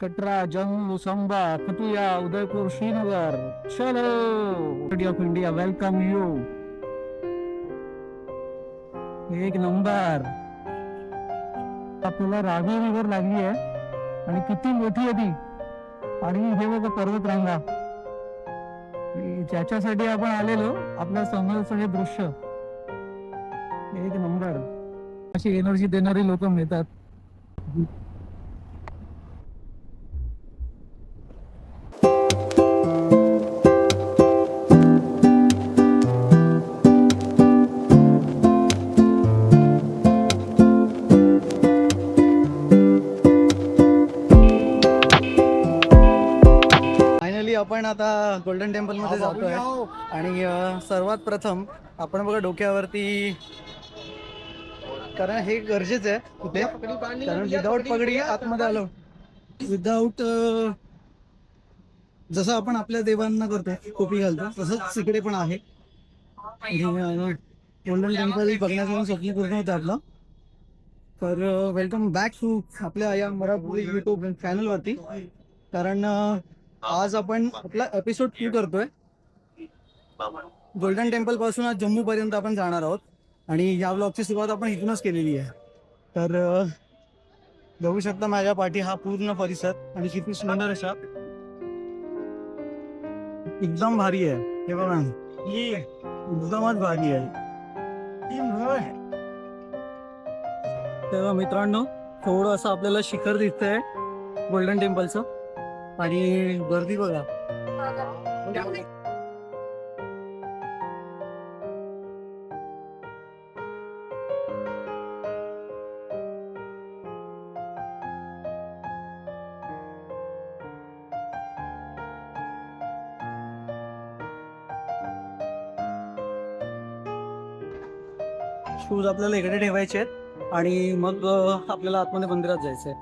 कटरा जम्मू सांबा कटुया उदयपूर श्रीनगर। चलो gateway of India welcome you एक number. आपल्याला राघव नगर लागली आहे. आणि किती मोठी आहे ती. आणि हे बघा पर्वतरांगा ज्याच्यासाठी आपण आलेलो आपल्या समोरचं हे दृश्य. एक नंबर. अशी एनर्जी देणारी लोक मिळतात. आपण आता गोल्डन टेम्पलमध्ये जातोय. आणि अ, सर्वात प्रथम आपण बघा डोक्यावरती कारण हे गरजेचं आहे कुठे? कारण विदाऊट पगडी आतमध्ये आलो. विदाऊट जसं आपण आपल्या देवांना करतो टोपी घालतो तसंच इकडे पण आहे. गोल्डन टेम्पल बघण्याचं स्वप्न पूर्ण होतं आपलं. तर वेलकम बॅक टू आपल्या या मराठी युट्यूब चॅनलवरती कारण अ, आज आपण आपला एपिसोड टू करतोय. गोल्डन टेम्पलपासून आज जम्मू पर्यंत आपण जाणार आहोत. आणि या ब्लॉगची सुरुवात आपण इथूनच केलेली आहे. तर बघू शकता माझ्या पाठी हा पूर्ण परिसर आणि किती सुंदर असा. एकदम भारी आहे. हे बघा. एकदमच भारी आहे. तेव्हा मित्रांनो थोडं असं आपल्याला शिखर दिसतंय. गोल्डन टेम्पलचं आणि गर्दी बघा. शूज आपल्याला इकडे ठेवायचे आहेत आणि मग आपल्याला आतमध्ये मंदिरात जायचंय.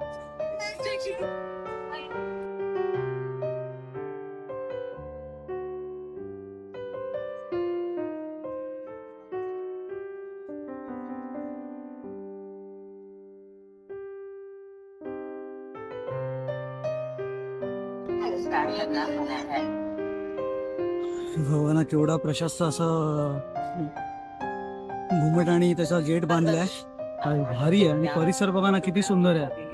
केवढा प्रशस्त असं घुमट आणि त्याचा गेट बांधलाय. भारी आहे आणि परिसर बघा ना किती सुंदर आहे.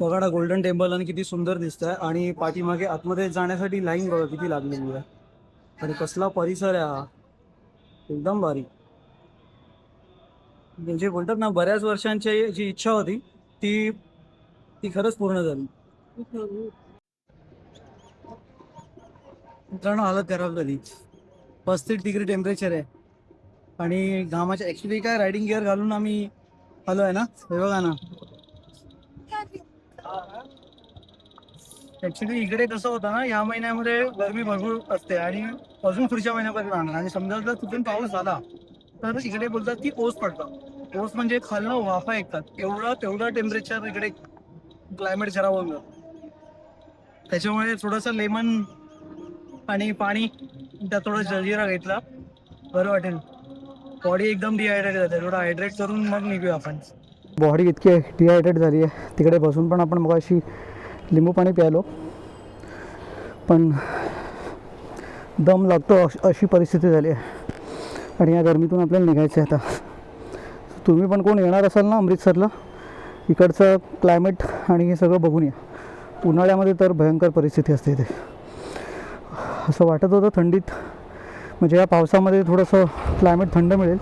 बघा ना गोल्डन टेम्पल आणि किती सुंदर दिसत आहे आणि पाठीमागे आतमध्ये जाण्यासाठी लाईन बघा किती लागलेली आहे. आणि कसला परिसर आहे हा. एकदम भारी. म्हणजे बोलतात ना बऱ्याच वर्षांची जी इच्छा होती ती ती खरंच पूर्ण झाली. मित्रांनो हालत खराब झाली. पस्तीस डिग्री टेम्परेचर आहे. आणि घामाच्या ऍक्च्युली काय रायडिंग गिअर घालून आम्ही आलो आहे ना? हे बघा ना. ऍक्च्युली इकडे कसं होतं ना या महिन्यामध्ये गरमी भरपूर असते आणि अजून पुढच्या महिन्यापर्यंत राहणार. आणि समजा जर तिथून पाऊस झाला तर इकडे बोलतात की ओस पडतात ओस म्हणजे खालनं वाफा ऐकतात एवढा तेवढा टेम्परेचर इकडे क्लायमेट खराब होऊन त्याच्यामुळे थोडंसं लेमन आणि पाणी त्यात थोडं जलजिरा घेतला. बरं वाटेल. बॉडी एकदम डिहायड्रेट झाली थोडं हायड्रेट करून मग निघूया आपण. बॉडी इतकी डिहायड्रेट झाली आहे. तिकडे बसून पण आपण मग अशी लिंबू पाणी प्यायलो. पण दम लागतो अश- अशी परिस्थिती झाली आहे. आणि या गर्मीतून आपल्याला निघायचं आहे आता. तुम्ही पण कोण येणार असाल ना अमृतसरला? इकडचं क्लायमेट आणि हे सगळं बघून या. उन्हाळ्यामध्ये तर भयंकर परिस्थिती असते इथे. असं वाटत होतं थंडीत. म्हणजे या पावसामध्ये थोडंसं क्लायमेट थंड मिळेल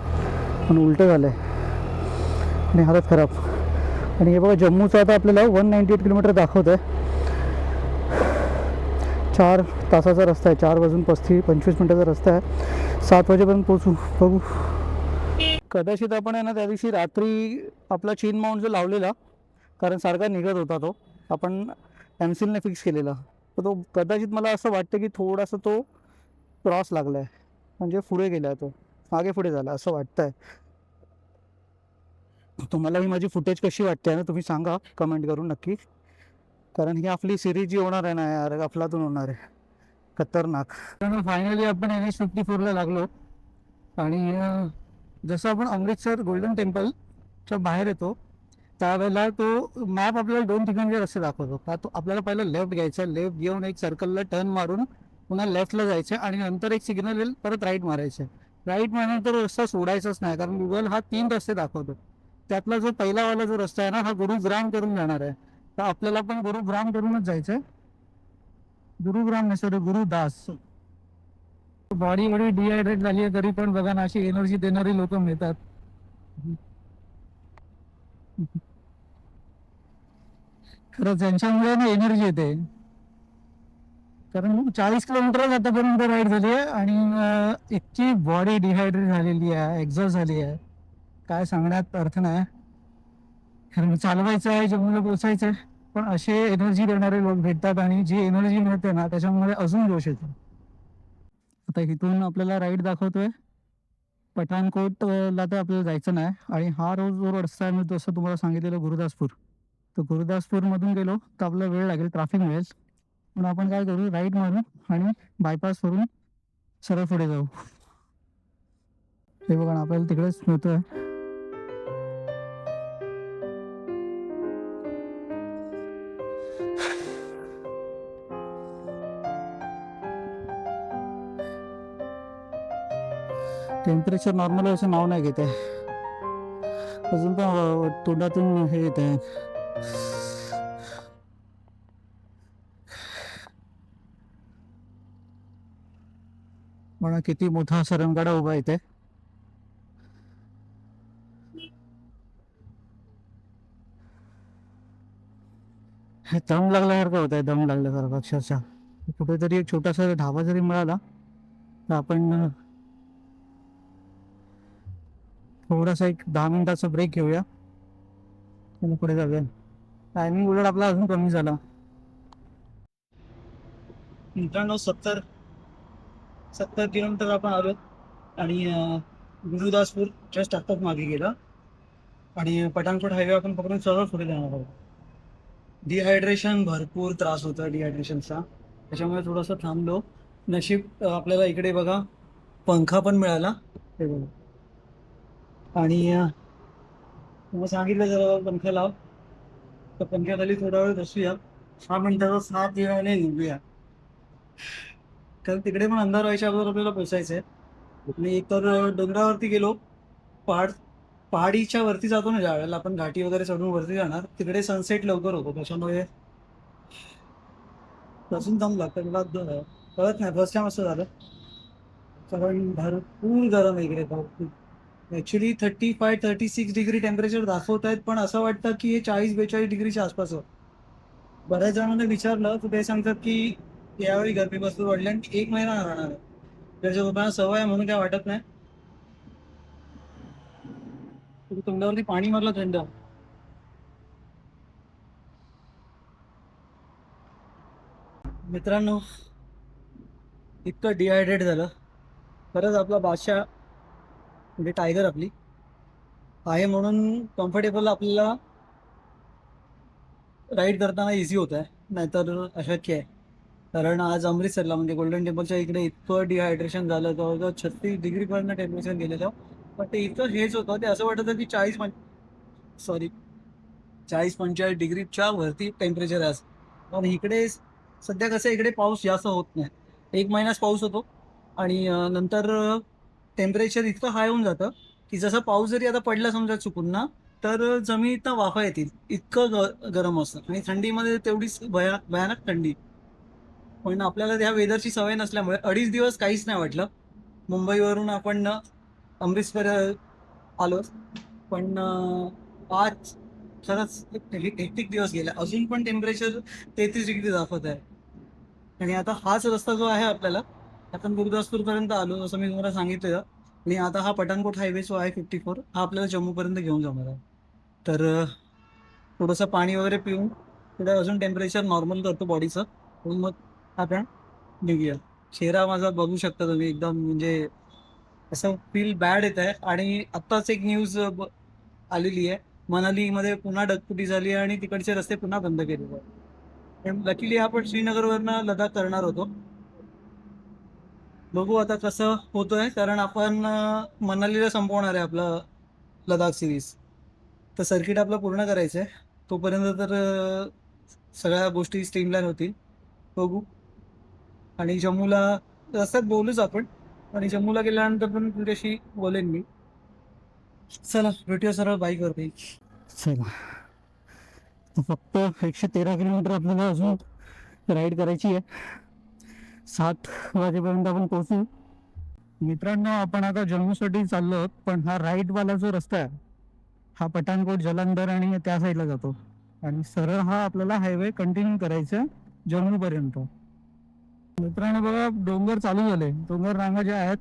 पण उलटं झालं आहे आणि हालत खराब. आणि हे बघा जम्मूचं आता आपल्याला वन नाईंटी एट किलोमीटर दाखवत आहे चार तासाचा रस्ता आहे. चार वाजून पस्तीस पंचवीस मिनटाचा रस्ता आहे. सात वाजेपर्यंत पोचू बघू. कदाचित आपण आहे ना त्या दिवशी रात्री आपला चीन माउंट जो लावलेला कारण सारखा निघत होता तो आपण एमसीलने फिक्स केलेला. तर तो कदाचित मला असं वाटतं की थोडासा तो क्रॉस लागला आहे म्हणजे पुढे गेला आहे तो. मागे पुढे झाला असं वाटतं आहे तुम्हाला ही माझी फुटेज कशी वाटते ना तुम्ही सांगा कमेंट करून नक्की. कारण ही आपली सिरीज जी होणार आहे ना यार अफलातून होणार आहे. खतरनाक. फायनली आपण एन एच फिफ्टी फोरला लागलो. आणि जसं आपण अमृतसर गोल्डन टेम्पलच्या बाहेर येतो त्यावेळेला तो मॅप आपल्याला दोन ठिकाणचे रस्ते दाखवतो. का तो आपल्याला पहिला लेफ्ट घ्यायचा लेफ्ट घेऊन एक सर्कलला टर्न मारून पुन्हा लेफ्टला जायचं आणि नंतर एक सिग्नल येईल परत राईट मारायचं राईट मारल्यानंतर रस्ता सोडायचाच नाही. कारण गुगल हा तीन रस्ते दाखवतो. त्यातला जो पहिलावाला जो रस्ता आहे ना हा गुरुग्राम करून जाणार आहे. तर आपल्याला पण गुरुग्राम करूनच जायचंय. गुरुग्राम नाही सॉरी गुरुदास बॉडी एवढी डिहायड्रेट झाली आहे तरी पण बघा ना अशी एनर्जी देणारी लोक मिळतात. खरंच त्यांच्यामुळे ना एनर्जी येते. कारण चाळीस किलोमीटर आतापर्यंत राईड झाली आहे आणि इतकी बॉडी डिहायड्रेट झालेली आहे एक्झॉस्ट झाली आहे. काय सांगण्यात अर्थ नाही. कारण चालवायचं आहे जमिनीला पोचायचं आहे. पण असे एनर्जी देणारे लोक भेटतात आणि जी एनर्जी मिळते ना त्याच्यामुळे अजून जोश येतो. आता इथून आपल्याला राईड दाखवतोय. पठाणकोट ला तर आपल्याला जायचं नाही. आणि हा रोज जो रस्ता आहे मी जसं तुम्हाला सांगितलेलं गुरुदासपूर. तर गुरुदासपूरमधून गेलो तर आपला वेळ लागेल ट्रॅफिक मिळेल. पण आपण काय करू राईट मारू आणि बायपास करून सरळ पुढे जाऊ. हे बघा आपल्याला तिकडेच मिळतोय. टेम्परेचर नॉर्मल असं नाव नाही घेत आहे. अजून पण तोंडातून हे येत आहे. म्हणा किती मोठा सरंगाडा उभा इथे. हे दम लागल्यासारखं होत आहे दम लागल्यासारखं अक्षरशः. कुठेतरी एक छोटासा ढाबा जरी मिळाला तर आपण थोडासा एक दहा मिनिटाचा ब्रेक घेऊया. आणि पुढे जाऊया. टायमिंग उलट आपला अजून कमी झाला. मित्रांनो सत्तर सत्तर किलोमीटर आपण आलो आणि गुरुदासपूर जस्ट आत्ताच मागे गेला. आणि पठाणकोट हायवे आपण पकडून सरळ पुढे जाणार आहोत. डिहायड्रेशन भरपूर त्रास होता डिहायड्रेशनचा त्याच्यामुळे थोडंसं थांबलो. नशीब आपल्याला इकडे बघा पंखा पण मिळाला. ते बघा. आणि मग सांगितलं जरा पंख्या लाव तर पंख्याखाली थोडा वेळ बसूया. सहा मिनिटाचा सात वेळाने निघूया. कारण तिकडे पण अंधार व्हायच्या अगोदर आपल्याला पोचायचं आहे आणि एक तर डोंगरावरती गेलो. पहाड पहाडीच्या वरती जातो ना ज्या वेळेला आपण घाटी वगैरे चढून वरती जाणार. तिकडे सनसेट लवकर होतो. त्याच्यामुळे बसून दम लागतं मला कळत नाही. फर्स्ट टाइम असं झालं. कारण भरपूर गरम वगैरे actually thirty five thirty six degree temperature दाखवत आहेत पण असं वाटतं की हे चाळीस बेचाळीस डिग्रीच्या आसपास बऱ्याच जणांना विचारलं तर ते सांगतात की यावेळी गरमी बसून वाढली आणि एक महिना राहणार आहे. त्याच्या लोकांना सवय आहे म्हणून काय वाटत नाही. तू तोंडावरती पाणी मारलं थंड. मित्रांनो इतकं डिहायड्रेट झालं. खरंच आपला बादशाह म्हणजे टायगर आपली. आहे म्हणून कम्फर्टेबल आपल्याला राईड करताना इझी होत आहे नाहीतर अशक्य आहे. कारण आज अमृतसरला म्हणजे गोल्डन टेम्पलच्या इकडे इतकं डिहायड्रेशन झालं जवळजवळ छत्तीस डिग्रीपर्यंत टेम्परेचर गेलेलं. पण ते इतकं हेच होतं ते असं वाटत होतं की चाळीस पं सॉरी चाळीस पंचेचाळीस डिग्रीच्या वरती टेम्परेचर आहे पण इकडे सध्या कसं इकडे पाऊस जास्त होत नाही. एक महिनाच पाऊस होतो. आणि नंतर टेम्परेचर इतकं हाय होऊन जातं की जसं पाऊस जरी आता पडला समजा चुकून ना तर जमिनीत वाफा येतील. इतकं ग गरम असतं. आणि थंडीमध्ये तेवढीच भया भयानक थंडी. पण आपल्याला त्या वेदरची सवय नसल्यामुळे अडीच दिवस काहीच नाही वाटलं. मुंबईवरून आपण अमृतसर आलो. पण आज खरंच हेक्टिक दिवस गेला. अजून पण टेम्परेचर तेहतीस डिग्री दाखवत आहे आणि आता हाच रस्ता जो आहे आपल्याला आपण गुरुदासपूरपर्यंत आलो जसं मी तुम्हाला सांगितलं. आणि आता हा पठाणकोट हायवे जो आहे फिफ्टी फोर हा आपल्याला जम्मू पर्यंत घेऊन जाणार आहे. तर थोडस थोडंसं पाणी वगैरे पिऊन थोडं अजून टेम्परेचर नॉर्मल करतो बॉडीचं म्हणून मग आपण निघूया. चेहरा माझा बघू शकता तुम्ही एकदम म्हणजे असं फील बॅड येत आहे. आणि आत्ताच एक न्यूज आलेली आहे. मनालीमध्ये पुन्हा डगफुटी झाली आहे आणि तिकडचे रस्ते पुन्हा बंद केलेले आहेत. लकीली आपण श्रीनगरवरनं लडाख करणार होतो. बघू आता कसं होतोय कारण आपण मनालीला संपवणार आहे आपलं लडाख सिरीज तर सर्किट आपलं पूर्ण करायचं आहे तोपर्यंत तर सगळ्या गोष्टी स्ट्रीमलाईन होतील. बघू. आणि जम्मूला रस्त्यात बोलूच आपण. आणि जम्मूला गेल्यानंतर पण तुझ्याशी बोलेन मी. चला भेटूया सरळ बाईकवरती. चला. फक्त एकशे तेरा किलोमीटर आपल्याला अजून राईड करायची आहे. सात वाजेपर्यंत आपण पोहोचू. मित्रांनो आपण आता जम्मूसाठी चाललो आहोत पण हा राईटवाला जो रस्ता आहे हा पठाणकोट जलंधर आणि त्या साईडला जातो. आणि सरळ हा आपल्याला हायवे कंटिन्यू करायचा आहे जम्मूपर्यंत. मित्रांनो बघा डोंगर चालू झाले. डोंगर रांगा ज्या आहेत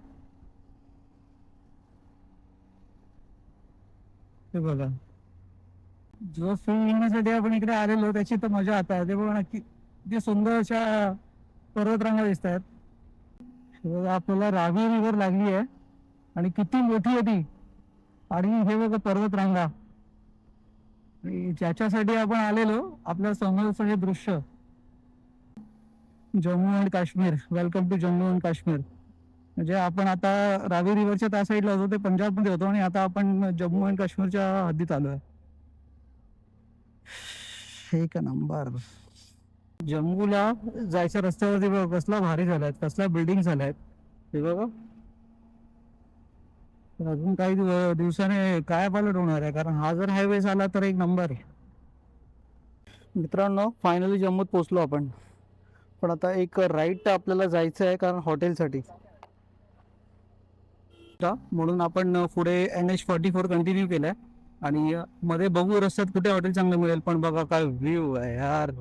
ते बघा. जो फिल्म घेण्यासाठी आपण इकडे आलेलो त्याची तर मजा आता आहे. ते बघा नक्की किती सुंदर अशा पर्वतरांगा दिसत आहेत आपल्याला रावी रिव्हर लागली आहे. आणि किती मोठी आहे ती. आणि हे बघा पर्वतरांगा आणि ज्याच्यासाठी आपण आलेलो आपल्या समोरचं हे दृश्य. Jammu and Kashmir. Welcome to Jammu and Kashmir. म्हणजे आपण आता रावी रिव्हरच्या त्या साईडला होतो ते पंजाबमध्ये होतो. आणि आता आपण जम्मू अँड काश्मीरच्या हद्दीत आलोय. एक नंबर जम्मूला जायच्या रस्त्यावरती बघ कसला भारी झालाय कसला बिल्डिंग झाल्यात हे बघा अजून काही दिवसाने काय पालट होणार आहे? कारण हा जर हायवे झाला तर एक नंबर आहे. मित्रांनो फायनली जम्मूत पोहोचलो आपण. पण आता एक राईट आपल्याला जायचं आहे कारण हॉटेलसाठी. का? म्हणून आपण पुढे N H forty four continue केलाय. आणि मध्ये बघू रस्त्यात कुठे हॉटेल चांगलं मिळेल. पण बघा काय व्ह्यू आहे यार.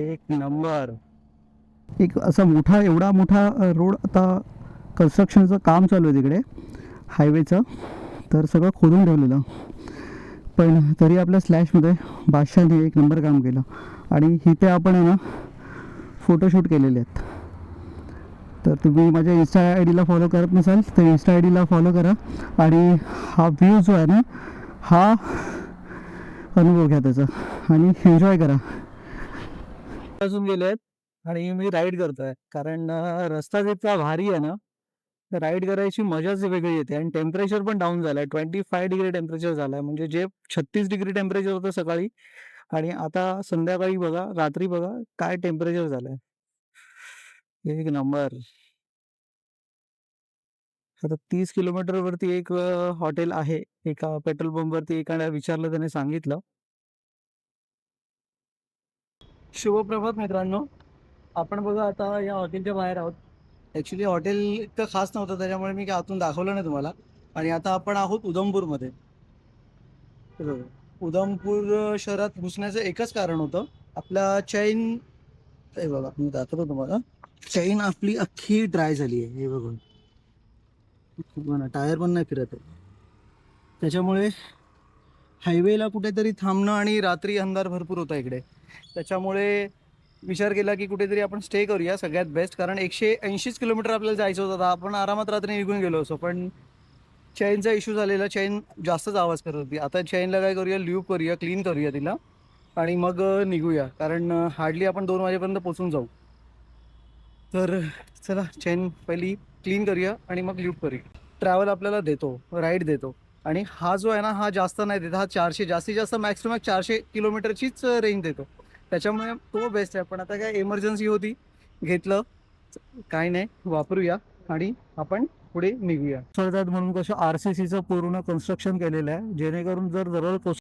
एक नंबर. एक असा मोठा एवढा मोठा रोड आता कन्स्ट्रक्शनचं काम चालू आहे तिकडे हायवेचं तर सगळं खोदून ठेवलेलं. पण तरी आपल्या स्लॅशमध्ये बादशाहने एक नंबर काम केलं. आणि इथे आपण आहे ना फोटोशूट केलेले आहेत. तर तुम्ही माझ्या इन्स्टा आय डीला फॉलो करत नसाल तर इन्स्टा आय डीला फॉलो करा. आणि हा व्ह्यू जो आहे ना हा अनुभव घ्या त्याचा. आणि एन्जॉय करा. अजून गेले आहेत आणि मी राईड करतोय. कारण रस्ता जितका भारी आहे ना राईड करायची मजाच वेगळी येते आणि टेम्परेचर पण डाऊन झालंय. ट्वेंटी फाय डिग्री टेम्परेचर झालंय. म्हणजे जे छत्तीस डिग्री टेम्परेचर होतं सकाळी आणि आता संध्याकाळी बघा रात्री बघा काय टेम्परेचर झालंय. एक नंबर आता तीस किलोमीटर वरती एक हॉटेल आहे. एका पेट्रोल पंप वरती एकाला विचारलं त्याने सांगितलं. शुभप्रभात मित्रांनो. आपण बघा आता या हॉटेलच्या बाहेर आहोत. ॲक्च्युली हॉटेल इतकं खास नव्हतं त्याच्यामुळे मी काय आतून दाखवलं नाही तुम्हाला. आणि आता आपण आहोत उधमपूरमध्ये. उधमपूर शहरात घुसण्याचं एकच कारण होतं आपला चैन हे बघा मी दाखवतो तुम्हाला. चैन आपली अख्खी ड्राय झाली आहे हे बघून. टायर पण नाही फिरत आहे. त्याच्यामुळे हायवेला कुठेतरी थांबणं आणि रात्री अंधार भरपूर होता इकडे. त्याच्यामुळे विचार केला की कुठेतरी आपण स्टे करूया सगळ्यात बेस्ट कारण एकशे ऐंशीच किलोमीटर आपल्याला जायचं होतं आता. आपण आरामात रात्री निघून गेलो असो पण चैनचा इश्यू झालेला. चैन जास्तच आवाज करत होती. आता चैनला काय करूया? ल्यूब करूया. क्लीन करूया तिला. आणि मग निघूया. कारण हार्डली आपण दोन वाजेपर्यंत पोचून जाऊ. तर चला चैन पहिली क्लीन करूया आणि मग ल्यूब करूया. ट्रॅव्हल आपल्याला देतो. राईड देतो. आणि हा जो आहे ना हा जास्त नाही देत. हा चारशे जास्तीत जास्त मॅक्स टू मॅक्स चारशे किलोमीटरचीच रेंज देतो. त्याच्यामुळे तो बेस्ट आहे. पण आता काय इमर्जन्सी होती घेतलं. काय नाही वापरूया. आणि आपण पुढे निघूया. म्हणून कसं आर सी पूर्ण कन्स्ट्रक्शन केलेलं आहे. जेणेकरून जर दररोज